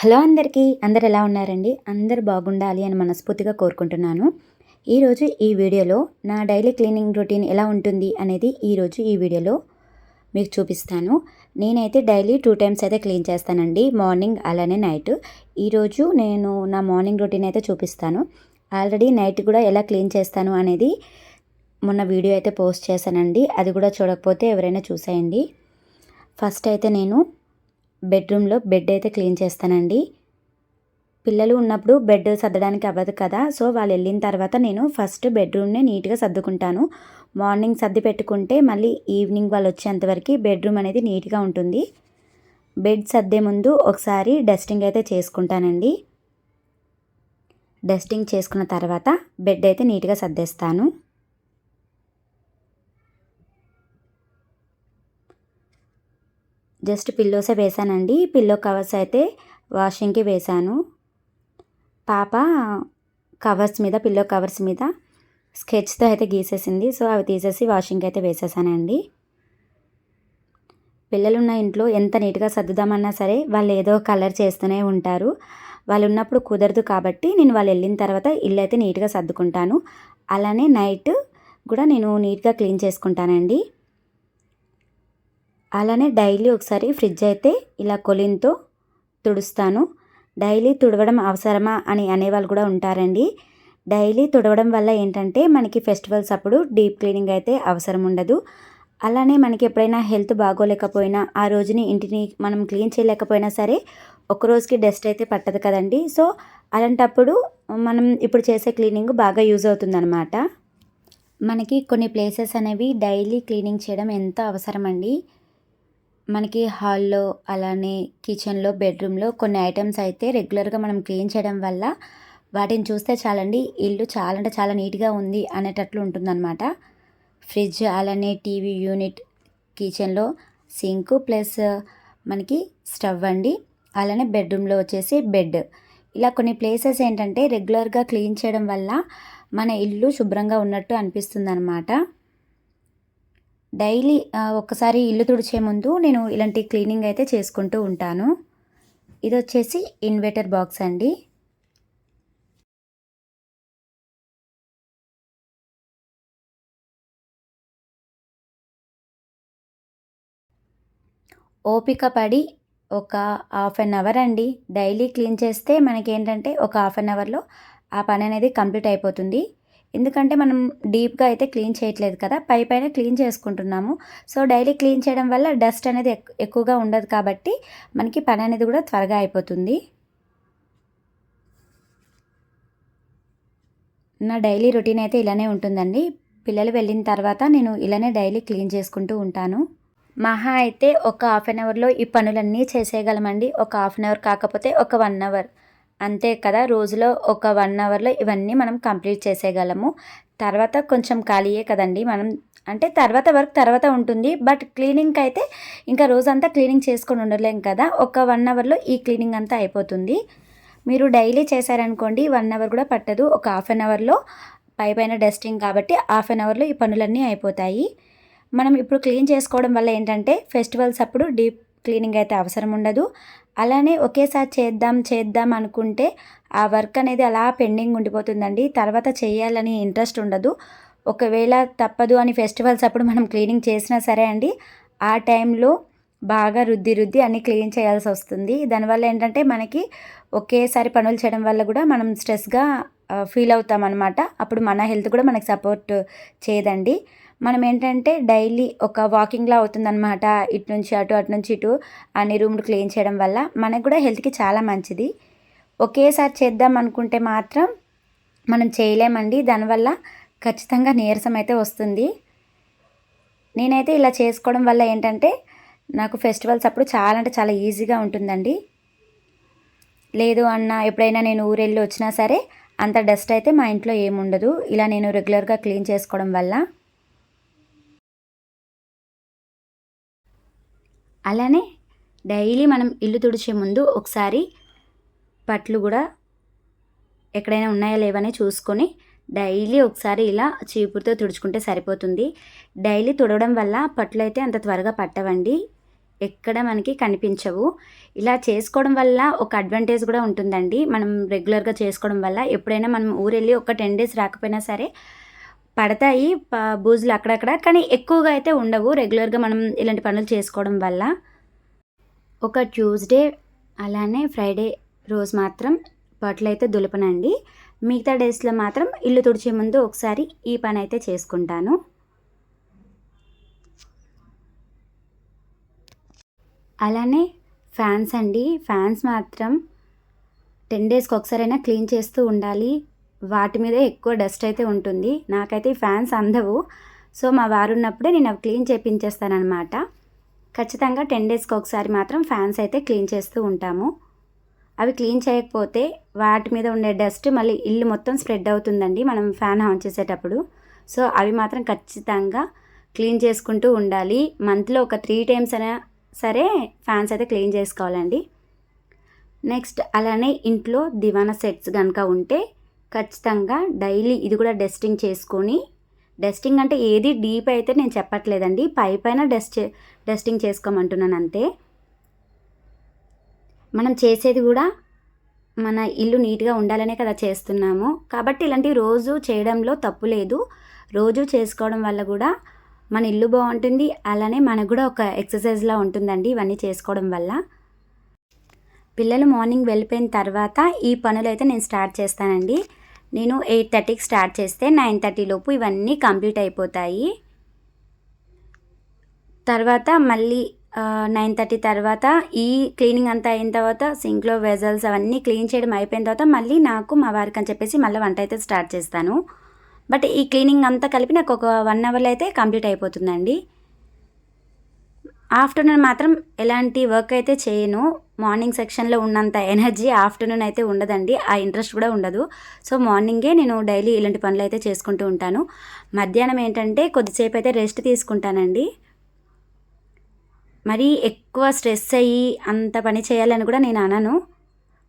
Hello అందరికీ అందరు ఎలా ఉన్నారండి? అందరు బాగుండాలి అని మనస్ఫూర్తిగా కోరుకుంటున్నాను. ఈరోజు ఈ వీడియోలో నా డైలీ క్లీనింగ్ రొటీన్ ఎలా ఉంటుంది అనేది ఈరోజు ఈ వీడియోలో మీకు చూపిస్తాను. నేనైతే డైలీ టూ టైమ్స్ అయితే క్లీన్ చేస్తానండి మార్నింగ్ అలానే నైట్. ఈరోజు నేను నా మార్నింగ్ రొటీన్ అయితే చూపిస్తాను. ఆల్రెడీ నైట్ కూడా ఎలా క్లీన్ చేస్తాను అనేది మొన్న వీడియో అయితే పోస్ట్ చేశానండి. అది కూడా చూడకపోతే ఎవరైనా చూసేయండి. ఫస్ట్ అయితే నేను బెడ్రూమ్లో బెడ్ అయితే క్లీన్ చేస్తానండి. పిల్లలు ఉన్నప్పుడు బెడ్ సర్దడానికి అవ్వదు కదా సో వాళ్ళు వెళ్ళిన తర్వాత నేను ఫస్ట్ బెడ్రూమ్నే నీట్గా సర్దుకుంటాను. మార్నింగ్ సర్ది పెట్టుకుంటే మళ్ళీ ఈవినింగ్ వాళ్ళు వచ్చేంతవరకు బెడ్రూమ్ అనేది నీట్గా ఉంటుంది. బెడ్ సర్దే ముందు ఒకసారి డస్టింగ్ అయితే చేసుకుంటానండి. డస్టింగ్ చేసుకున్న తర్వాత బెడ్ అయితే నీట్గా సర్దేస్తాను. జస్ట్ పిల్లోసే వేసానండి. పిల్లో కవర్స్ అయితే వాషింగ్కి వేశాను పాప కవర్స్ మీద పిల్లో కవర్స్ మీద స్కెచ్తో అయితే గీసేసింది. సో అవి తీసేసి వాషింగ్కి అయితే వేసేసానండి. పిల్లలున్న ఇంట్లో ఎంత నీట్గా సర్దుదామన్నా సరే వాళ్ళు ఏదో కలర్ చేస్తూనే ఉంటారు. వాళ్ళు ఉన్నప్పుడు కుదరదు కాబట్టి నేను వాళ్ళు వెళ్ళిన తర్వాత ఇల్లు అయితే నీట్గా సర్దుకుంటాను. అలానే నైట్ కూడా నేను నీట్గా క్లీన్ చేసుకుంటానండి. అలానే డైలీ ఒకసారి ఫ్రిడ్జ్ అయితే ఇలా కొలిన్తో తుడుస్తాను. డైలీ తుడవడం అవసరమా అని అనేవాళ్ళు కూడా ఉంటారండి. డైలీ తుడవడం వల్ల ఏంటంటే మనకి ఫెస్టివల్స్ అప్పుడు డీప్ క్లీనింగ్ అయితే అవసరం ఉండదు. అలానే మనకి ఎప్పుడైనా హెల్త్ బాగోలేకపోయినా ఆ రోజుని ఇంటిని మనం క్లీన్ చేయలేకపోయినా సరే ఒక రోజుకి డస్ట్ అయితే పట్టదు కదండి. సో అలాంటప్పుడు మనం ఇప్పుడు చేసే క్లీనింగ్ బాగా యూజ్ అవుతుందన్నమాట. మనకి కొన్ని ప్లేసెస్ అనేవి డైలీ క్లీనింగ్ చేయడం ఎంత అవసరం అండి మనకి హాల్లో అలానే కిచెన్లో బెడ్రూమ్లో కొన్ని ఐటమ్స్ అయితే రెగ్యులర్గా మనం క్లీన్ చేయడం వల్ల వాటిని చూస్తే చాలండి ఇల్లు చాలా అంటే చాలా నీట్గా ఉంది అనేటట్లు ఉంటుందన్నమాట. ఫ్రిడ్జ్ అలానే టీవీ యూనిట్ కిచెన్లో సింక్ ప్లస్ మనకి స్టవ్ అండి అలానే బెడ్రూమ్లో వచ్చేసి బెడ్. ఇలా కొన్ని ప్లేసెస్ ఏంటంటే రెగ్యులర్గా క్లీన్ చేయడం వల్ల మన ఇల్లు శుభ్రంగా ఉన్నట్టు అనిపిస్తుంది అనమాట డైలీ ఒక్కసారి ఇల్లు తుడిచే ముందు నేను ఇలాంటి క్లీనింగ్ అయితే చేసుకుంటూ ఉంటాను. ఇది వచ్చేసి ఇన్వర్టర్ బాక్స్ అండి. ఓపిక పడి ఒక హాఫ్ అన్ అవర్ అండి. డైలీ క్లీన్ చేస్తే మనకి ఏంటంటే ఒక హాఫ్ అన్ అవర్లో ఆ పని అనేది కంప్లీట్ అయిపోతుంది. ఎందుకంటే మనం డీప్గా అయితే క్లీన్ చేయట్లేదు కదా పై పైన క్లీన్ చేసుకుంటున్నాము. సో డైలీ క్లీన్ చేయడం వల్ల డస్ట్ అనేది ఎక్కువగా ఉండదు కాబట్టి మనకి పని అనేది కూడా త్వరగా అయిపోతుంది. నా డైలీ రొటీన్ అయితే ఇలానే ఉంటుందండి. పిల్లలు వెళ్ళిన తర్వాత నేను ఇలానే డైలీ క్లీన్ చేసుకుంటూ ఉంటాను. మహా అయితే ఒక హాఫ్ అన్ అవర్లో ఈ పనులన్నీ చేసేయగలమండి. ఒక హాఫ్ అన్ అవర్ కాకపోతే ఒక వన్ అవర్. అంతే కదా రోజులో ఒక వన్ అవర్లో ఇవన్నీ మనం కంప్లీట్ చేసేయగలము. తర్వాత కొంచెం ఖాళీయే కదండి మనం అంటే తర్వాత వర్క్ తర్వాత ఉంటుంది బట్ క్లీనింగ్కి అయితే ఇంకా రోజంతా క్లీనింగ్ చేసుకొని ఉండలేం కదా ఒక వన్ అవర్లో ఈ క్లీనింగ్ అంతా అయిపోతుంది. మీరు డైలీ చేశారనుకోండి వన్ అవర్ కూడా పట్టదు ఒక హాఫ్ అన్ అవర్లో పై పైన డస్టింగ్ కాబట్టి హాఫ్ అన్ అవర్లో ఈ పనులన్నీ అయిపోతాయి. మనం ఇప్పుడు క్లీన్ చేసుకోవడం వల్ల ఏంటంటే ఫెస్టివల్స్ అప్పుడు డీప్ క్లీనింగ్ అయితే అవసరం ఉండదు. అలానే ఒకేసారి చేద్దాం చేద్దాం అనుకుంటే ఆ వర్క్ అనేది అలా పెండింగ్ ఉండిపోతుందండి. తర్వాత చేయాలని ఇంట్రెస్ట్ ఉండదు. ఒకవేళ తప్పదు అని ఫెస్టివల్స్ అప్పుడు మనం క్లీనింగ్ చేసినా సరే అండి ఆ టైంలో బాగా రుద్ది రుద్ది అన్నీ క్లీన్ చేయాల్సి వస్తుంది. దానివల్ల ఏంటంటే మనకి ఒకేసారి పనులు చేయడం వల్ల కూడా మనం స్ట్రెస్గా ఫీల్ అవుతాం అనమాట అప్పుడు మన హెల్త్ కూడా మనకి సపోర్ట్ చేయదండి. మనం ఏంటంటే డైలీ ఒక వాకింగ్లా అవుతుందన్నమాట. ఇటు నుంచి అటు అటు నుంచి ఇటు అన్ని రూమ్లు క్లీన్ చేయడం వల్ల మనకు కూడా హెల్త్కి చాలా మంచిది. ఒకేసారి చేద్దాం అనుకుంటే మాత్రం మనం చేయలేమండి. దానివల్ల ఖచ్చితంగా నీరసం అయితే వస్తుంది. నేనైతే ఇలా చేసుకోవడం వల్ల ఏంటంటే నాకు ఫెస్టివల్స్ అప్పుడు చాలా అంటే చాలా ఈజీగా ఉంటుందండి. లేదు అన్న ఎప్పుడైనా నేను ఊరెళ్ళి వచ్చినా సరే అంత డస్ట్ అయితే మా ఇంట్లో ఏముండదు. ఇలా నేను రెగ్యులర్గా క్లీన్ చేసుకోవడం వల్ల. అలానే డైలీ మనం ఇల్లు తుడిచే ముందు ఒకసారి పట్లు కూడా ఎక్కడైనా ఉన్నాయా లేవని చూసుకొని డైలీ ఒకసారి ఇలా చీపురుతో తుడుచుకుంటే సరిపోతుంది. డైలీ తుడవడం వల్ల పట్లు అయితే అంత త్వరగా పట్టవండి. ఎక్కడ మనకి కనిపించవు. ఇలా చేసుకోవడం వల్ల ఒక అడ్వాంటేజ్ కూడా ఉంటుందండి. మనం రెగ్యులర్గా చేసుకోవడం వల్ల ఎప్పుడైనా మనం ఊరెళ్ళి ఒక టెన్ డేస్ రాకపోయినా సరే పడతాయి బూజులు అక్కడక్కడ కానీ ఎక్కువగా అయితే ఉండవు. రెగ్యులర్గా మనం ఇలాంటి పనులు చేసుకోవడం వల్ల. ఒక ట్యూస్డే అలానే ఫ్రైడే రోజు మాత్రం బట్టలు అయితే దులపనండి. మిగతా డేస్లో మాత్రం ఇల్లు తుడిచే ముందు ఒకసారి ఈ పని అయితే చేసుకుంటాను. అలానే ఫ్యాన్స్ అండి. ఫ్యాన్స్ మాత్రం టెన్ డేస్కి ఒకసారైనా క్లీన్ చేస్తూ ఉండాలి. వాటి మీద ఎక్కువ డస్ట్ అయితే ఉంటుంది. నాకైతే ఈ ఫ్యాన్స్ అందవు. సో మా వారు ఉన్నప్పుడే నేను అవి క్లీన్ చేపించేస్తానమాట ఖచ్చితంగా టెన్ డేస్కి ఒకసారి మాత్రం ఫ్యాన్స్ అయితే క్లీన్ చేస్తూ ఉంటాము. అవి క్లీన్ చేయకపోతే వాటి మీద ఉండే డస్ట్ మళ్ళీ ఇల్లు మొత్తం స్ప్రెడ్ అవుతుందండి మనం ఫ్యాన్ ఆన్ చేసేటప్పుడు. సో అవి మాత్రం ఖచ్చితంగా క్లీన్ చేసుకుంటూ ఉండాలి. మంత్లో ఒక త్రీ టైమ్స్ అయినా సరే ఫ్యాన్స్ అయితే క్లీన్ చేసుకోవాలండి. నెక్స్ట్ అలానే ఇంట్లో దివానా సెట్స్ కనుక ఉంటే ఖచ్చితంగా డైలీ ఇది కూడా డస్టింగ్ చేసుకొని డస్టింగ్ అంటే ఏది డీప్ అయితే నేను చెప్పట్లేదండి. పై పైన డస్ట్ డస్టింగ్ చేసుకోమంటున్నాను అంతే. మనం చేసేది కూడా మన ఇల్లు నీట్గా ఉండాలనే కదా చేస్తున్నాము. కాబట్టి ఇలాంటివి రోజు చేయడంలో తప్పు లేదు. రోజు చేసుకోవడం వల్ల కూడా మన ఇల్లు బాగుంటుంది. అలానే మనకు కూడా ఒక ఎక్సర్సైజ్లా ఉంటుందండి ఇవన్నీ చేసుకోవడం వల్ల. పిల్లలు మార్నింగ్ వెళ్ళిపోయిన తర్వాత ఈ పనులు అయితే నేను స్టార్ట్ చేస్తానండి. నేను ఎయిట్ థర్టీకి స్టార్ట్ చేస్తే నైన్ థర్టీ లోపు ఇవన్నీ కంప్లీట్ అయిపోతాయి. తర్వాత మళ్ళీ నైన్ థర్టీ తర్వాత ఈ క్లీనింగ్ అంతా అయిన తర్వాత సింక్లో వెజల్స్ అవన్నీ క్లీన్ చేయడం అయిపోయిన తర్వాత మళ్ళీ నాకు మా వారికి అని చెప్పేసి మళ్ళీ వంట అయితే స్టార్ట్ చేస్తాను. బట్ ఈ క్లీనింగ్ అంతా కలిపి నాకు ఒక వన్ అవర్లో అయితే కంప్లీట్ అయిపోతుందండి. ఆఫ్టర్నూన్ మాత్రం ఎలాంటి వర్క్ అయితే చేయను. మార్నింగ్ సెక్షన్లో ఉన్నంత ఎనర్జీ ఆఫ్టర్నూన్ అయితే ఉండదండి. ఆ ఇంట్రెస్ట్ కూడా ఉండదు. సో మార్నింగే నేను డైలీ ఇలాంటి పనులు అయితే చేసుకుంటూ ఉంటాను. మధ్యాహ్నం ఏంటంటే కొద్దిసేపు అయితే రెస్ట్ తీసుకుంటానండి. మరీ ఎక్కువ స్ట్రెస్ అయ్యి అంత పని చేయాలని కూడా నేను అనను.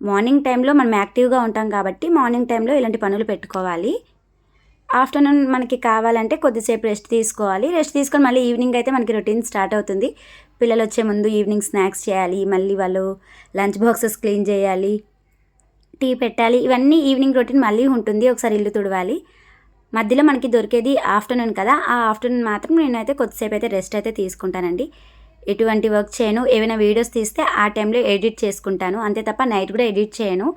మార్నింగ్ టైంలో మనం యాక్టివ్గా ఉంటాం కాబట్టి మార్నింగ్ టైంలో ఇలాంటి పనులు పెట్టుకోవాలి. ఆఫ్టర్నూన్ మనకి కావాలంటే కొద్దిసేపు రెస్ట్ తీసుకోవాలి. రెస్ట్ తీసుకొని మళ్ళీ ఈవినింగ్ అయితే మనకి రొటీన్ స్టార్ట్ అవుతుంది. పిల్లలు వచ్చే ముందు ఈవినింగ్ స్నాక్స్ చేయాలి మళ్ళీ వాళ్ళు లంచ్ బాక్సెస్ క్లీన్ చేయాలి టీ పెట్టాలి ఇవన్నీ ఈవినింగ్ రొటీన్ మళ్ళీ ఉంటుంది ఒకసారి ఇల్లు తుడవాలి. మధ్యలో మనకి దొరికేది ఆఫ్టర్నూన్ కదా ఆ ఆఫ్టర్నూన్ మాత్రం నేనైతే కొద్దిసేపు అయితే రెస్ట్ అయితే తీసుకుంటానండి. ఎటువంటి వర్క్ చేయను ఏమైనా వీడియోస్ తీస్తే ఆ టైంలో ఎడిట్ చేసుకుంటాను అంతే తప్ప నైట్ కూడా ఎడిట్ చేయను.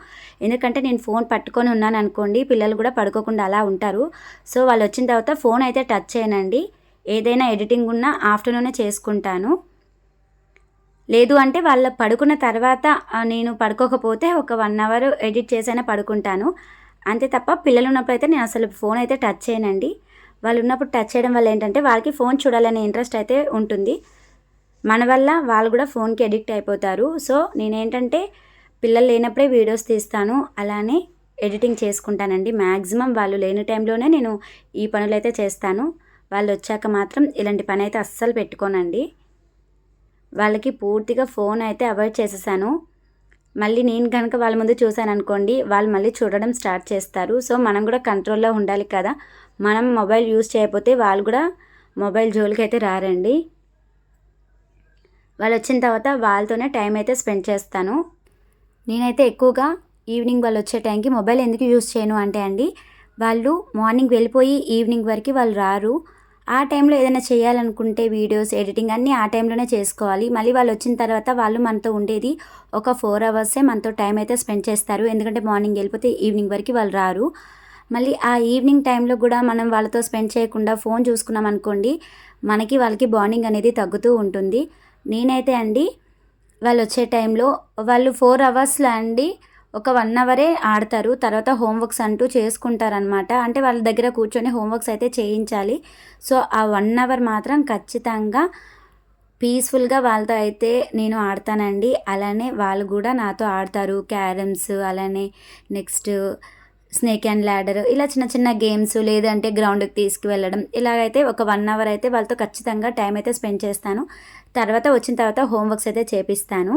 ఎందుకంటే నేను ఫోన్ పట్టుకొని ఉన్నాను అనుకోండి పిల్లలు కూడా పడుకోకుండా అలా ఉంటారు. సో వాళ్ళు వచ్చిన తర్వాత ఫోన్ అయితే టచ్ చేయనండి. ఏదైనా ఎడిటింగ్ ఉన్నా ఆఫ్టర్నూనే చేసుకుంటాను. లేదు అంటే వాళ్ళ పడుకున్న తర్వాత నేను పడుకోకపోతే ఒక వన్ అవర్ ఎడిట్ చేసైనా పడుకుంటాను. అంతే తప్ప పిల్లలు ఉన్నప్పుడు అయితే నేను అసలు ఫోన్ అయితే టచ్ చేయనండి. వాళ్ళు ఉన్నప్పుడు టచ్ చేయడం వల్ల ఏంటంటే వాళ్ళకి ఫోన్ చూడాలనే ఇంట్రెస్ట్ అయితే ఉంటుంది. మన వల్ల వాళ్ళు కూడా ఫోన్కి అడిక్ట్ అయిపోతారు. సో నేనేంటంటే పిల్లలు లేనప్పుడే వీడియోస్ తీస్తాను. అలానే ఎడిటింగ్ చేసుకుంటానండి. మ్యాక్సిమం వాళ్ళు లేని టైంలోనే నేను ఈ పనులైతే చేస్తాను. వాళ్ళు వచ్చాక మాత్రం ఇలాంటి పని అయితే అస్సలు పెట్టుకోనండి. వాళ్ళకి పూర్తిగా ఫోన్ అయితే అవాయిడ్ చేసేసాను. మళ్ళీ నేను కనుక వాళ్ళ ముందు చూశాను అనుకోండి వాళ్ళు మళ్ళీ చూడడం స్టార్ట్ చేస్తారు. సో మనం కూడా కంట్రోల్లో ఉండాలి కదా. మనం మొబైల్ యూజ్ చేయకపోతే వాళ్ళు కూడా మొబైల్ జోలికి అయితే రారండి. వాళ్ళు వచ్చిన తర్వాత వాళ్ళతోనే టైం అయితే స్పెండ్ చేస్తాను. నేనైతే ఎక్కువగా ఈవినింగ్ వాళ్ళు వచ్చే టైంకి మొబైల్ ఎందుకు యూజ్ చేయను అంటే అండి వాళ్ళు మార్నింగ్ వెళ్ళిపోయి ఈవినింగ్ వరకు వాళ్ళు రారు. ఆ టైంలో ఏదైనా చేయాలనుకుంటే వీడియోస్ ఎడిటింగ్ అన్నీ ఆ టైంలోనే చేసుకోవాలి. మళ్ళీ వాళ్ళు వచ్చిన తర్వాత వాళ్ళు మనతో ఉండేది ఒక ఫోర్ అవర్సే మనతో టైం అయితే స్పెండ్ చేస్తారు. ఎందుకంటే మార్నింగ్ వెళ్ళిపోతే ఈవినింగ్ వరకు వాళ్ళు రారు. మళ్ళీ ఆ ఈవినింగ్ టైంలో కూడా మనం వాళ్ళతో స్పెండ్ చేయకుండా ఫోన్ చూసుకున్నాం అనుకోండి మనకి వాళ్ళకి బాండింగ్ అనేది తగ్గుతూ ఉంటుంది. నేనైతే అండి వాళ్ళు వచ్చే టైంలో వాళ్ళు ఫోర్ అవర్స్లో అండి ఒక వన్ అవరే ఆడతారు. తర్వాత హోంవర్క్స్ అంటూ చేసుకుంటారనమాట అంటే వాళ్ళ దగ్గర కూర్చొని హోంవర్క్స్ అయితే చేయించాలి. సో ఆ వన్ అవర్ మాత్రం ఖచ్చితంగా పీస్ఫుల్గా వాళ్ళతో అయితే నేను ఆడతానండి. అలానే వాళ్ళు కూడా నాతో ఆడతారు. క్యారమ్స్ అలానే నెక్స్ట్ స్నేక్ అండ్ ల్యాడర్ ఇలా చిన్న చిన్న గేమ్స్ లేదంటే గ్రౌండ్కి తీసుకువెళ్ళడం ఇలాగైతే ఒక వన్ అవర్ అయితే వాళ్ళతో ఖచ్చితంగా టైం అయితే స్పెండ్ చేస్తాను. తర్వాత వచ్చిన తర్వాత హోంవర్క్స్ అయితే చేపిస్తాను.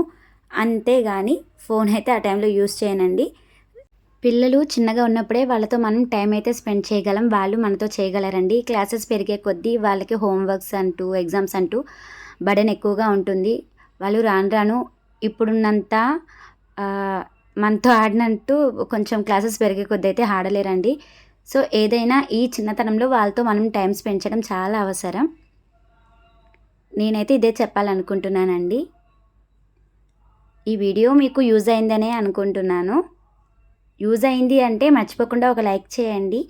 అంతేగాని ఫోన్ అయితే ఆ టైంలో యూస్ చేయనండి. పిల్లలు చిన్నగా ఉన్నప్పుడే వాళ్ళతో మనం టైం అయితే స్పెండ్ చేయగలం వాళ్ళు మనతో చేయగలరండి. క్లాసెస్ పెరిగే కొద్దీ వాళ్ళకి హోంవర్క్స్ అంటూ ఎగ్జామ్స్ అంటూ బడన్ ఎక్కువగా ఉంటుంది. వాళ్ళు రాను రాను ఇప్పుడున్నంత మనతో ఆడినట్టు కొంచెం క్లాసెస్ పెరిగే కొద్దీ అయితే ఆడలేరండి. సో ఏదైనా ఈ చిన్నతనంలో వాళ్ళతో మనం టైం స్పెండ్ చేయడం చాలా అవసరం. నేనైతే ఇదే చెప్పాలనుకుంటున్నానండి. ఈ వీడియో మీకు యూజ్ అయిందనే అనుకుంటున్నాను. యూజ్ అయింది అంటే మర్చిపోకుండా ఒక లైక్ చేయండి.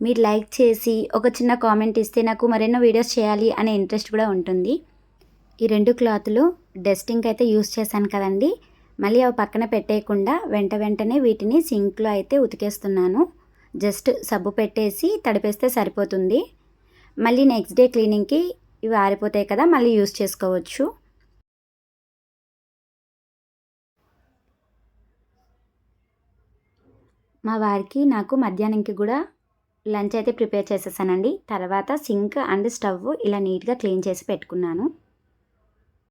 మీరు లైక్ చేసి ఒక చిన్న కామెంట్ ఇస్తే నాకు మరెన్నో వీడియోస్ చేయాలి అనే ఇంట్రెస్ట్ కూడా ఉంటుంది. ఈ రెండు క్లాతులు డస్టింగ్ అయితే యూస్ చేశాను కదండి. మళ్ళీ అవి పక్కన పెట్టేయకుండా వెంట వెంటనే వీటిని సింక్లో అయితే ఉతికేస్తున్నాను. జస్ట్ సబ్బు పెట్టేసి తడిపేస్తే సరిపోతుంది. మళ్ళీ నెక్స్ట్ డే క్లీనింగ్కి ఇవి ఆరిపోతాయి కదా మళ్ళీ యూస్ చేసుకోవచ్చు. మా వారికి నాకు మధ్యాహ్నంకి కూడా లంచ్ అయితే ప్రిపేర్ చేసేసానండి. తర్వాత సింక్ అండ్ స్టవ్ ఇలా నీట్గా క్లీన్ చేసి పెట్టుకున్నాను.